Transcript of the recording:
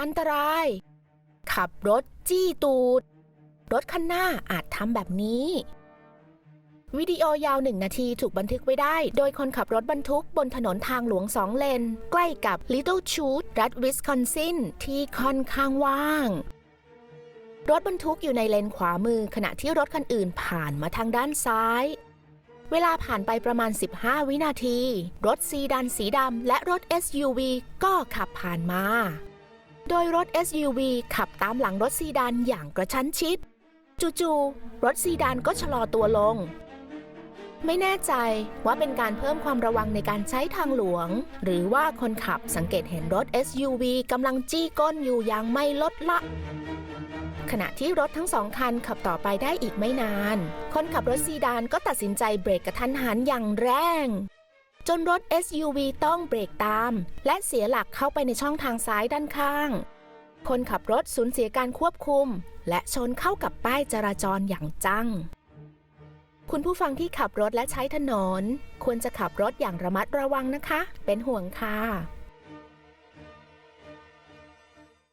อันตราย ขับรถจี้ตูด รถคันหน้าอาจทำแบบนี้ วิดีโอยาวหนึ่งนาทีถูกบันทึกไว้ได้ โดยคนขับรถบรรทุกบนถนนทางหลวงสองเลน ใกล้กับ Little Chute รัฐวิสคอนซินที่ค่อนข้างว่างรถบรรทุกอยู่ในเลนขวามือขณะที่รถคันอื่นผ่านมาทางด้านซ้าย เวลาผ่านไปประมาณ 15 วินาที รถซีดานสีดำและรถ SUV ก็ขับผ่านมา โดยรถ SUV ขับตามหลังรถซีดานอย่างกระชั้นชิด จู่ๆรถซีดานก็ชะลอตัวลง ไม่แน่ใจว่าเป็นการเพิ่มความระวังในการใช้ทางหลวง หรือว่าคนขับสังเกตเห็นรถ SUV กำลังจี้ก้นอยู่อย่างไม่ลดละขณะที่รถทั้งสองคันขับต่อไปได้อีกไม่นาน คนขับรถซีดานก็ตัดสินใจเบรกกระทันหันอย่างแรง จนรถ SUV ต้องเบรกตาม และเสียหลักเข้าไปในช่องทางซ้ายด้านข้าง คนขับรถสูญเสียการควบคุม และชนเข้ากับป้ายจราจรอย่างจัง คุณผู้ฟังที่ขับรถและใช้ถนน ควรจะขับรถอย่างระมัดระวังนะคะ เป็นห่วงค่ะ